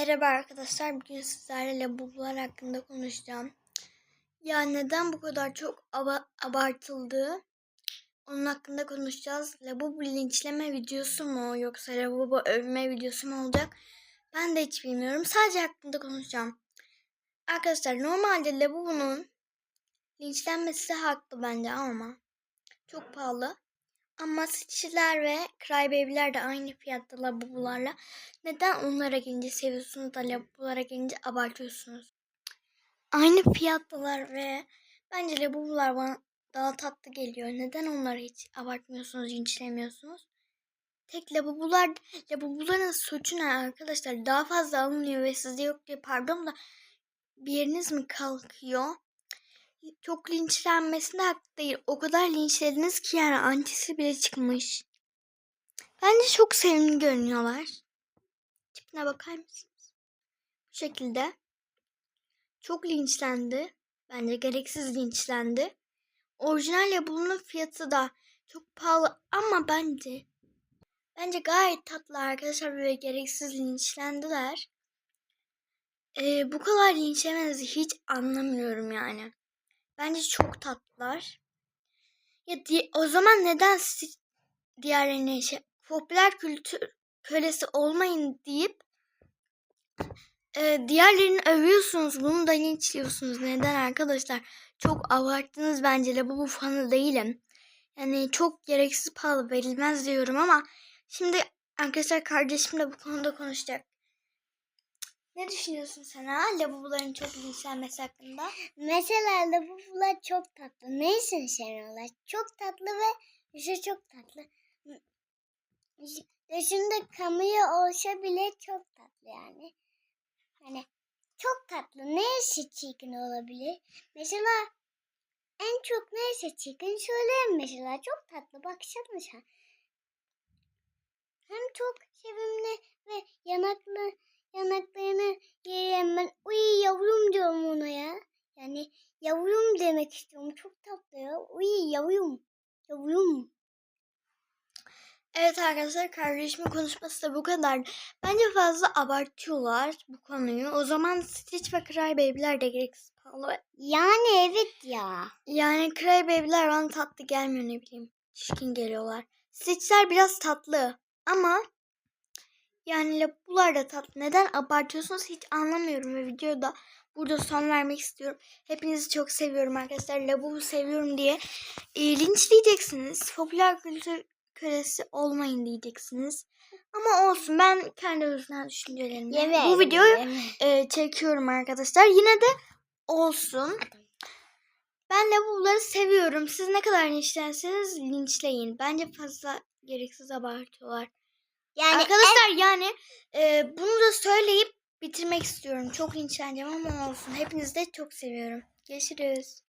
Merhaba arkadaşlar. Bugün sizlerle labubular hakkında konuşacağım. Ya neden bu kadar çok aba- abartıldığı onun hakkında konuşacağız. Labubu linçleme videosu mu yoksa labubu övme videosu mu olacak? Ben de hiç bilmiyorum. Sadece hakkında konuşacağım. Arkadaşlar normalde labubunun linçlenmesi haklı bence ama çok pahalı. Ama Stitch'ler ve Crybaby'ler de aynı fiyatta labubularla. Neden onlara gelince seviyorsunuz da labubulara gelince abartıyorsunuz? Aynı fiyattalar ve bence labubular bana daha tatlı geliyor. Neden onları hiç abartmıyorsunuz, linçlemiyorsunuz? Tek labubular, labubuların suçu ne arkadaşlar? Daha fazla alınıyor ve sizde yok diye pardon da bir yeriniz mi kalkıyor? Çok linçlenmesine haklı değil. O kadar linçlediniz ki yani antisi bile çıkmış. Bence çok sevimli görünüyorlar. Tipine bakar mısınız? Bu şekilde. Çok linçlendi. Bence gereksiz linçlendi. Orijinal yapımının fiyatı da çok pahalı ama bence bence gayet tatlı arkadaşlar ve gereksiz linçlendiler. Ee, bu kadar linçlemenizi hiç anlamıyorum yani. Bence çok tatlılar. Ya di- o zaman neden siz diğerlerine şey, popüler kültür kölesi olmayın deyip e, diğerlerini övüyorsunuz. Bunu da linçliyorsunuz. Neden arkadaşlar? Çok abarttınız bence. de bu fanı değilim. Yani çok gereksiz pahalı verilmez diyorum ama şimdi arkadaşlar kardeşim de bu konuda konuşacak. Ne düşünüyorsun sen ha? Labubuların çok linçlenmesi hakkında. Mesela labubular çok tatlı. Ne için seviyorlar? Çok tatlı ve yüzü çok tatlı. Dışında kamera olsa bile çok tatlı yani. Hani çok tatlı. Neyse çirkin olabilir? Mesela en çok neyse çirkin söyleyeyim mesela. Çok tatlı. Baksana sen. Hem çok sevimli Yani yavrum demek istiyorum. Çok tatlı ya. Uy yavrum. Yavrum. Evet arkadaşlar kardeşimin konuşması da bu kadar. Bence fazla abartıyorlar bu konuyu. O zaman Stitch ve Crybaby'ler de gereksiz pahalı. Yani evet ya. Yani Crybaby'ler bana tatlı gelmiyor ne bileyim. Çirkin geliyorlar. Stitch'ler biraz tatlı ama yani labubular da tatlı. Neden abartıyorsunuz hiç anlamıyorum ve videoda burada son vermek istiyorum. Hepinizi çok seviyorum arkadaşlar. Labubu seviyorum diye e, linçleyeceksiniz. Popüler kültür kölesi olmayın diyeceksiniz. Ama olsun ben kendi özünden düşüncelerimi Evet. bu videoyu evet. e, çekiyorum arkadaşlar. Yine de olsun. Ben labubuları seviyorum. Siz ne kadar linçlerseniz linçleyin. Bence fazla gereksiz abartıyorlar. Yani Arkadaşlar yani e, bunu da söyleyip bitirmek istiyorum. Çok linçleneceğim ama olsun. Hepinizi de çok seviyorum. Görüşürüz.